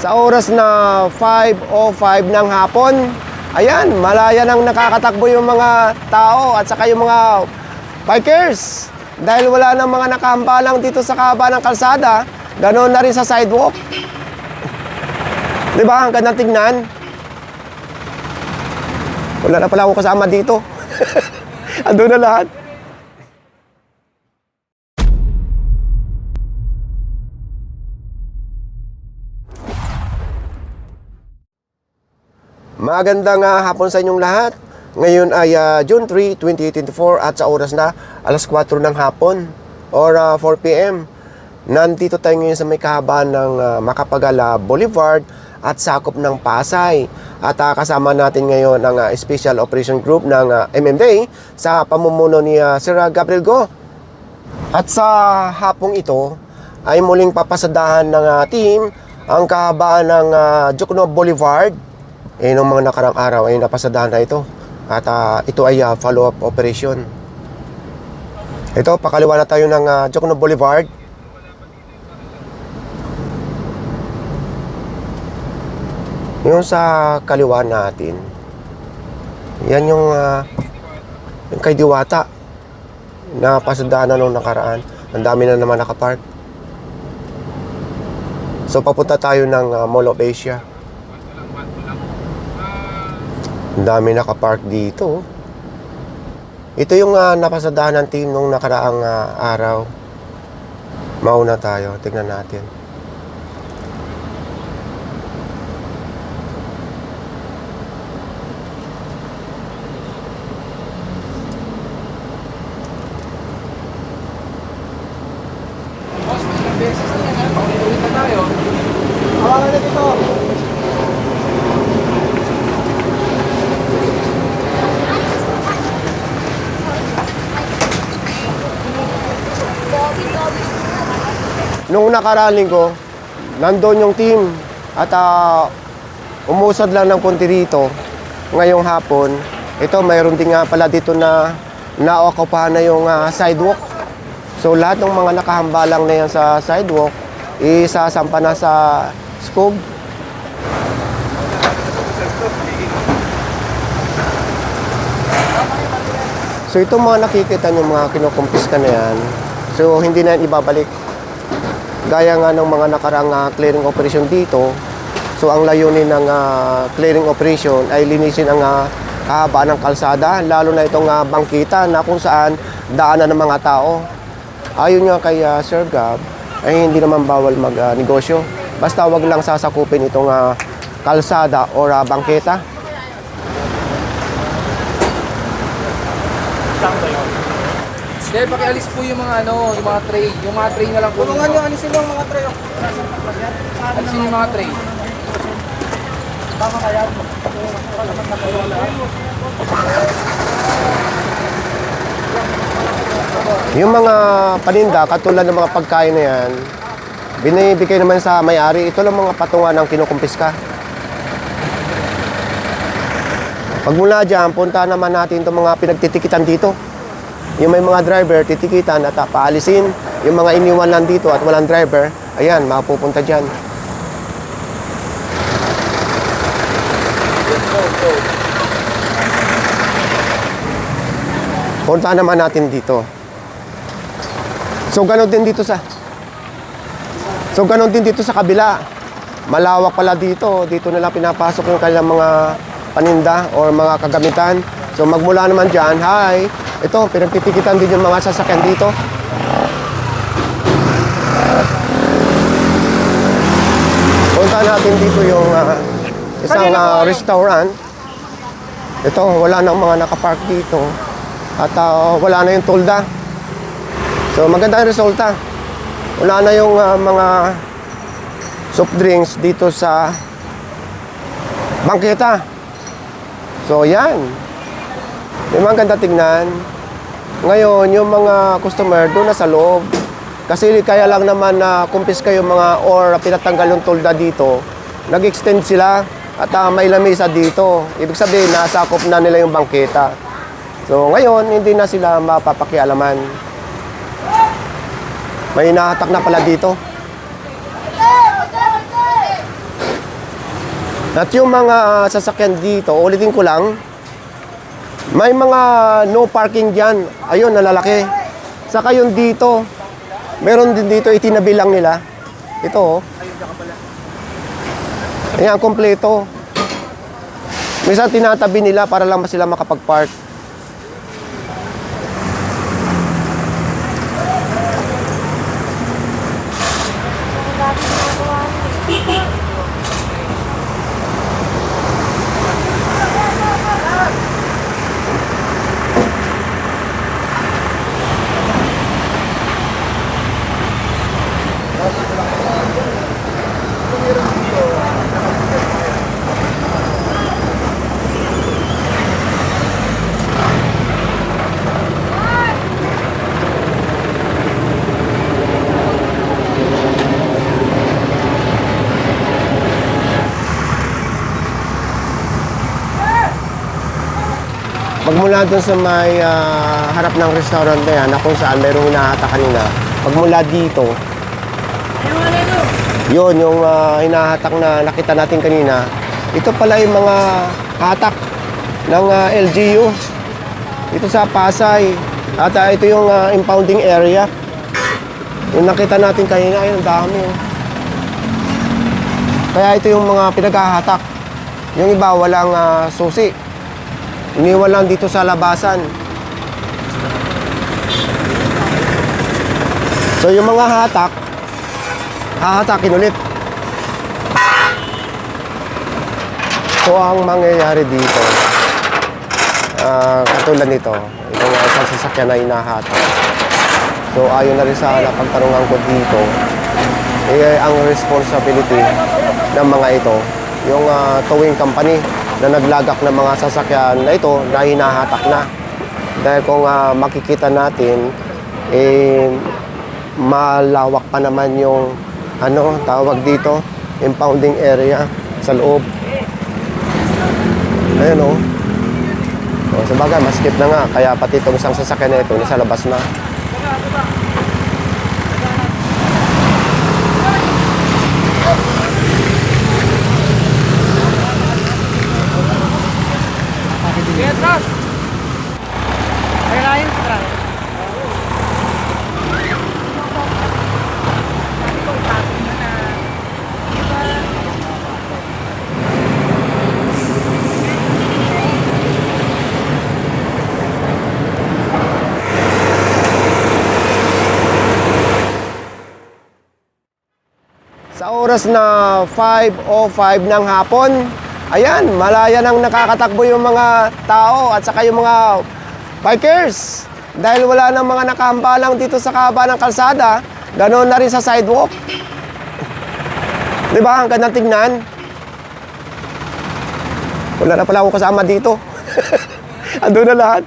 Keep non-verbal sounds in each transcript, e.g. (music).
sa oras na 5.05 ng hapon. Ayan, malaya nang nakakatakbo yung mga tao at saka yung mga bikers. Dahil wala nang mga nakahambalang dito sa kaba ng kalsada, ganoon na rin sa sidewalk. Di ba? Ang gandang tignan. Wala na pala akong kasama dito. (laughs) Ando na lahat. Magandang ah, hapon sa inyong lahat. Ngayon ay ah, June 3, 2024 at sa oras na alas 4 ng hapon or ah, 4 p.m. Nandito tayo ngayon sa may kahabaan ng ah, Makapagala Boulevard at sakop ng Pasay. At ah, kasama natin ngayon ang ah, Special Operation Group ng ah, MMDA sa pamumuno ni ah, Sir Gabriel Go. At sa hapong ito ay muling papasadahan ng ah, team ang kahabaan ng uh, Jokno Boulevard. Eh, nung mga nakarang araw ay napasadahan na ito. At ah, ito ay ah, follow-up operation. Ito, pakaliwa na tayo ng uh, Jokno Boulevard. Yung sa kaliwa natin, yan yung, ah, yung kay Diwata na pasadaan na nung nakaraan. Ang dami na naman nakapark. So papunta tayo ng uh, Mall of Asia. Ang dami nakapark dito. Ito yung uh, napasadahan ng team nung nakaraang uh, araw. Mauna tayo. Tingnan natin. Hawakan na dito. Nung nakaraling ko, nandun yung team at ah, umusad lang ng konti rito ngayong hapon. Ito, mayroon din nga pala dito na naokupahan na yung ah, sidewalk. So lahat ng mga nakahambalang na yan sa sidewalk, isasampa na sa scoop. So itong mga nakikita nyo mga kinukumpiska na yan, so hindi na yan ibabalik. Gaya nga ng mga nakarang ah, clearing operation dito, so ang layunin ng ah, clearing operation ay linisin ang uh, kahabaan ng kalsada, lalo na itong ah, bangkita na kung saan daanan ng mga tao. Ayon nga kay ah, Sir Gab, ay hindi naman bawal mag-negosyo. Basta wag lang sasakupin itong ah, kalsada o ah, bangketa. Sige, pakialis po yung mga ano, yung mga tray. Yung mga tray na lang po. Tulungan nyo, alisin yung mga tray. Alisin yung mga tray. Tama kaya? Yung mga paninda, katulad ng mga pagkain na yan, binibigay naman sa may-ari, ito lang mga patungan ng kinukumpiska. Pag mula dyan, punta naman natin itong mga pinagtitikitan dito. Yung may mga driver, titikitan at paalisin. Yung mga iniwan lang dito at walang driver, ayan, mapupunta dyan. Punta naman natin dito. So ganon din dito sa So ganon din dito sa kabila. Malawak pala dito. Dito nila pinapasok yung kanilang mga paninda or mga kagamitan. So magmula naman diyan, hi. Ito, pinagtitikitan din yung mga sasakyan dito. Punta natin dito yung ah, isang ah, restaurant. Ito, wala nang mga nakapark dito. At ah, wala na yung tolda. So maganda yung resulta. Wala na yung ah, mga soft drinks dito sa bangketa. So yan. Yung mga ganda tignan. Ngayon, yung mga customer doon na sa loob. Kasi kaya lang naman na kumpis kayo mga or pinatanggal yung tolda dito. Nag-extend sila at ah, may lamesa dito. Ibig sabihin, nasakop na nila yung bangketa. So ngayon, hindi na sila mapapakialaman. May nahatak na pala dito. At yung mga ah, sasakyan dito, ulitin ko lang, may mga no parking dyan. Ayun, nalalaki. Saka yung dito, meron din dito, itinabi lang nila. Ito, oh. Ayan, kompleto. Minsan tinatabi nila para lang sila makapag-park. Pagmula dun sa may ah, harap ng restaurant na yan, na kung saan mayroong hinahata kanina, pagmula dito, yun, yung ah, hinahatak na nakita natin kanina, ito pala yung mga hatak ng ah, LGU. Ito sa Pasay. At ah, ito yung ah, impounding area. Yung nakita natin kanina, ayun, ang dami. oh. Kaya ito yung mga pinaghahatak. Yung iba, walang ah, susi. Iniwan lang dito sa labasan. So yung mga hatak, hahatakin ulit. So ang mangyayari dito, ah, katulad nito, itong uh, isang sasakyan na hinahatak. So ayon na rin sa napagtanungan ko dito, eh, ang responsibility ng mga ito, yung ah, towing company na naglagak ng mga sasakyan na ito na hinahatak na. Dahil kung ah, makikita natin, eh, malawak pa naman yung ano, tawag dito, impounding area sa loob. Ayun o. Oh. sa bagay, maskip na nga. Kaya pati itong isang sasakyan na ito, nasa labas na. Pietras! Reliance Drive. Sa oras na 5.05 ng hapon, ayan, malaya nang nakakatakbo yung mga tao at saka yung mga bikers. Dahil wala nang mga nakahambalang dito sa kaba ng kalsada, ganoon na rin sa sidewalk. Di ba? Ang gandang tignan. Wala na pala ako kasama dito. (laughs) Ando na lahat.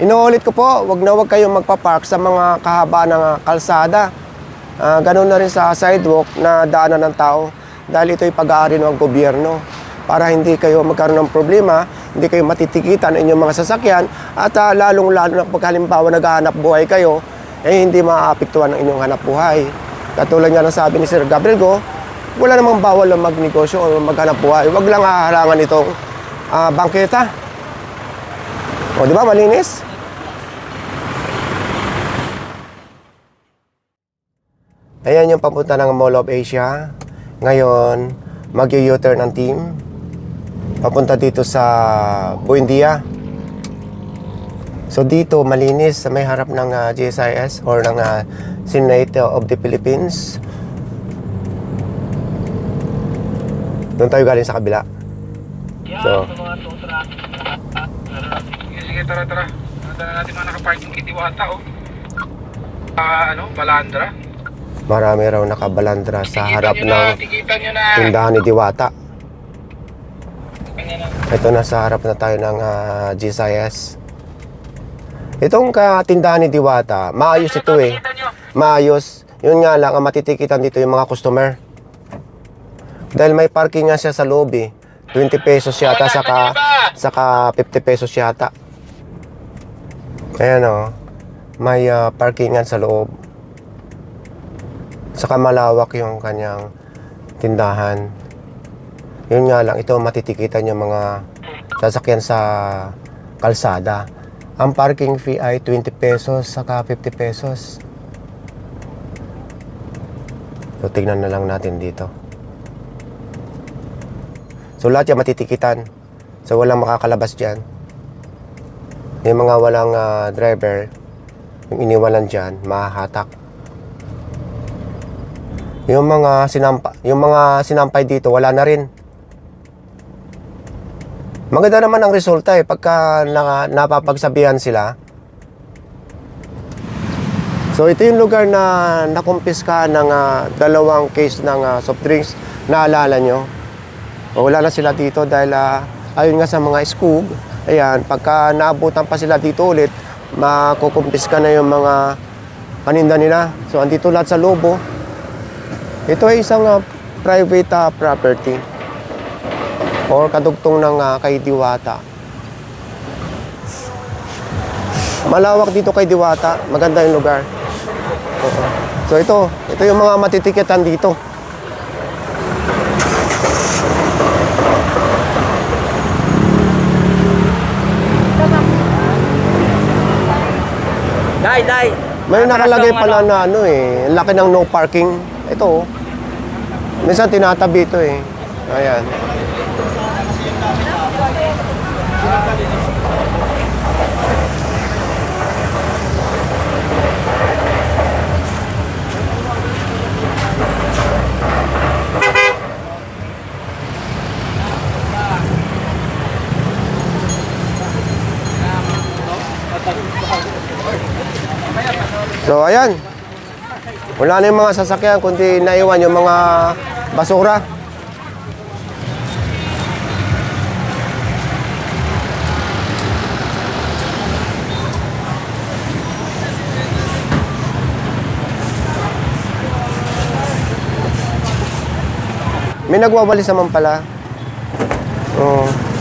Inuulit ko po, wag na wag kayong magpa-park sa mga kahaba ng kalsada. Ah, ganun na rin sa sidewalk na daanan ng tao dahil ito'y pag-aari ng gobyerno para hindi kayo magkaroon ng problema, hindi kayo matitikitan ng inyong mga sasakyan at ah, lalong-lalo na pag naghahanap buhay kayo, eh hindi maapektuhan ng inyong hanap buhay. Katulad nga ng sabi ni Sir Gabriel Go, wala namang bawal na magnegosyo o maghanap buhay. Huwag lang haharangan itong ah, bangketa. O, di ba, malinis? Ayan yung papunta ng Mall of Asia. Ngayon, mag-u-turn ang team. Papunta dito sa Buendia. So dito, malinis sa may harap ng ah, GSIS or ng ah, Senate of the Philippines. Doon tayo galing sa kabila. So, Sige, tara, tara. Nandala natin mga nakaparking kay Diwata, oh. Ah, ano, Balandra. Marami raw nakabalandra sa harap ng tindahan ni Diwata. Kanya na. Ito nasa harap na tayo ng ah, GSIS. Itong katindahan ni Diwata, maayos ito eh. Maayos. Yun nga lang, ang matitikitan dito yung mga customer. Dahil may parking nga siya sa loob eh. 20 pesos yata, saka, saka 50 pesos yata. Ayan o. May ah, parkingan sa loob. Saka malawak yung kanyang tindahan. Yun nga lang, ito matitikitan yung mga sasakyan sa kalsada. Ang parking fee ay 20 pesos saka 50 pesos. So, tignan na lang natin dito. So, lahat yan matitikitan. So, walang makakalabas dyan. Yung mga walang ah, driver, yung iniwalan dyan, mahahatak. Yung mga sinampa, yung mga sinampay dito, wala na rin. Maganda naman ang resulta eh, pagka na, napapagsabihan sila. So ito yung lugar na nakumpiska ng ah, dalawang case ng ah, soft drinks. Naalala nyo? O, Wala na sila dito dahil ah, ayun nga sa mga skug. Ayan, pagka naabutan pa sila dito ulit, makukumpiska na yung mga paninda nila. So andito lahat sa lobo. Ito ay isang ah, private ah, property or kadugtong ng ah, kay Diwata. Malawak dito kay Diwata, maganda yung lugar. Oo. So ito, ito yung mga matitikitan dito. Day, day. May nakalagay pala na ano eh, laki ng no parking. Ito oh. Minsan tinatabi ito eh. Ayan. So ayan. Wala na yung mga sasakyan kundi naiwan yung mga basura. May nagwawalis naman pala. Oo.